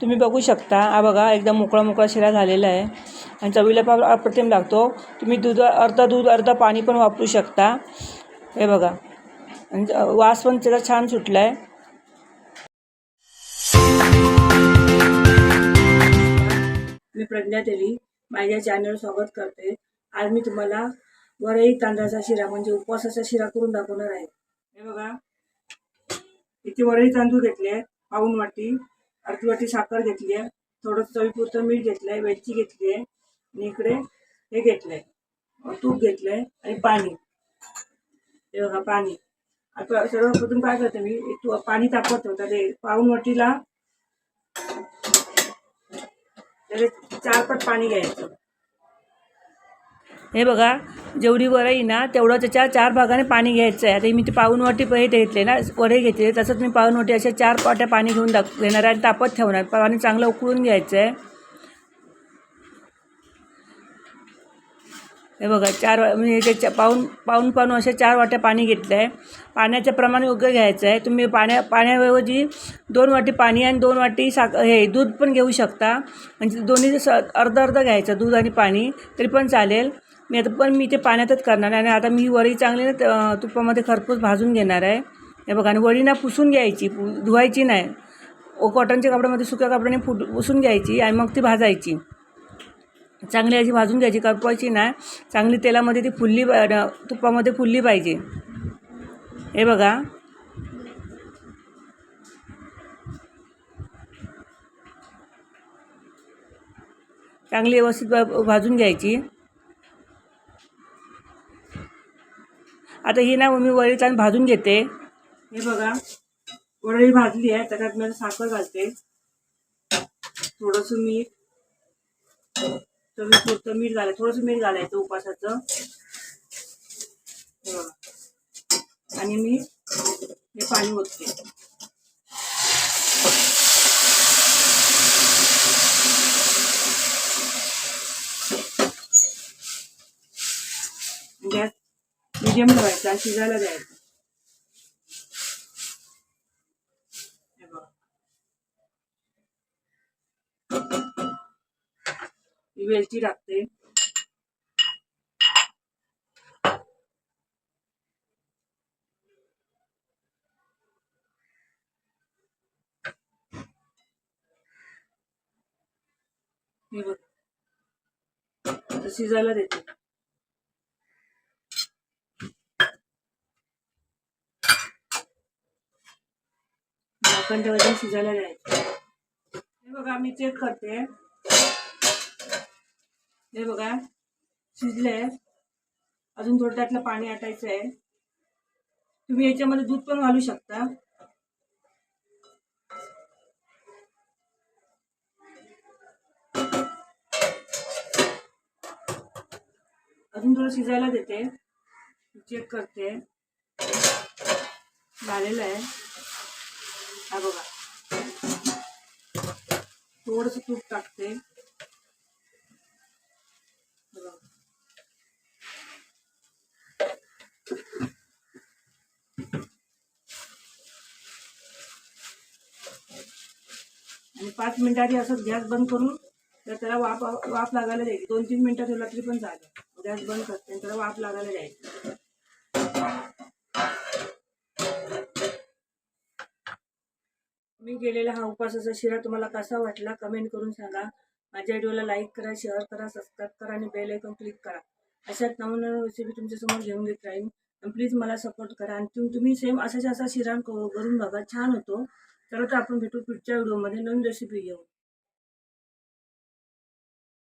तुम्ही बघू शकता. हा बघा एकदम मोकळा मोकळा शिरा झालेला आहे. आणि चवीला फार अप्रतिम लागतो. तुम्ही दूध अर्धा दूध अर्धा पाणी पण वापरू शकता. हे बघा. आणि वास पण त्याचा छान सुटला आहे मी प्रज्ञा देवी माझ्या चॅनल स्वागत करते. आज मी तुम्हाला वरई तांदळाचा शिरा म्हणजे उपवासाचा शिरा करून दाखवणार आहे. हे बघा. इथे वरही तांदूळ घेतले आहे पाऊन वाटी. अर्धी वाटी साखर घेतली आहे. थोडं चवीपुरतं मीठ घेतलं आहे वेलची घेतली आहे आणि इकडे हे घेतलं आहे तूप घेतलं आहे आणि पाणी. हे बघा पाणी. आता सर्वप्रथम काय करते मी तू पाणी तापवत होता ते पाऊन वाटीला त्याचे चार पट पाणी घ्यायचं. हे बघा जेवढी वरई ना तेवढं त्याच्या चार भागाने पाणी घ्यायचं आहे. आता मी ते पाऊन वाटी हे घेतले ना वरई घेतले तसंच मी पाहुणवाटी अशा चार पाट्या पाणी घेऊन दाख घेणार आहे आणि तापत ठेवणार पाणी चांगलं उकळून घ्यायचं आहे. हे बघा चार वा- म्हणजे त्याच्या पाऊन पाऊन पाऊन अशा चार वाट्या पाणी घेतलं आहे पाण्याचं प्रमाण योग्य घ्यायचं आहे. तुम्ही पाण्या पाण्याऐवजी दोन वाटी पाणी आणि दोन वाटी साख हे दूध पण घेऊ शकता. म्हणजे दोन्ही स अर्ध अर्ध घ्यायचं दूध आणि पाणी तरी पण चालेल. मी आता पण मी ते पाण्यातच करणार आहे आणि आता मी वडी चांगली ना तुपामध्ये खरपूस भाजून घेणार आहे. हे बघा आणि वडी ना पुसून घ्यायची पु धुवायची नाही. ओ कॉटनच्या कपड्यामध्ये सुक्या कपड्याने फुट पुसून घ्यायची आणि मग ती भाजायची. चांगली अशी भाजून घ्यायची करपवायची नाही. चांगली तेलामध्ये ती फुलली तुपामध्ये फुलली पाहिजे. हे बघा. चांगली व्यवस्थित भाजून घ्यायची. आता ही ना मी वरी छान भाजून घेते. हे बघा. वरळी भाजली आहे त्याच्यात मी साखर घालते. थोडंसं मीठ. चवीपुरतं मीठ घालायचं थोडंसं मीठ घालायचं उपासाचं. हे बघा. आणि मी हे पाणी ओतते. गॅस मिडियम ठेवायचा शिजायला द्यायचा. वेलची लागते. मी बघ. शिजायला देते. झाकण ठेवायचं शिजायला द्यायचं. हे बघा मी चेक करते. हे बघा शिजले. अजून थोडं त्यातलं पाणी आटायचं आहे तुम्ही याच्यामध्ये दूध पण घालू शकता. अजून थोडं शिजायला देते. चेक करते. झालेलं आहे. हा बघा. थोडस तूप टाकते. आणि पाच मिनिटांनी असं गॅस बंद करून तर त्याला वाफ वाफ लागायला द्यायची. दोन तीन मिनिटं ठेवला तरी पण झालं गॅस बंद करते आणि वाफ लागायला द्यायचं. मी केलेला हा उपवासाचा शिरा तुम्हाला कसा वाटला कमेंट करून सांगा. माझ्या व्हिडिओला लाईक करा शेअर करा सबस्क्राईब करा आणि बेल ऐकून क्लिक करा. अशाच नवीन नवीन रेसिपी तुमच्यासमोर घेऊन घेत राहील आणि प्लीज मला सपोर्ट करा. आणि तुम तुम्ही सेम असाच असा शिरा क- करून बघा. छान होतो. तर आता आपण भेटू पुढच्या व्हिडिओमध्ये नवीन रेसिपी घेऊ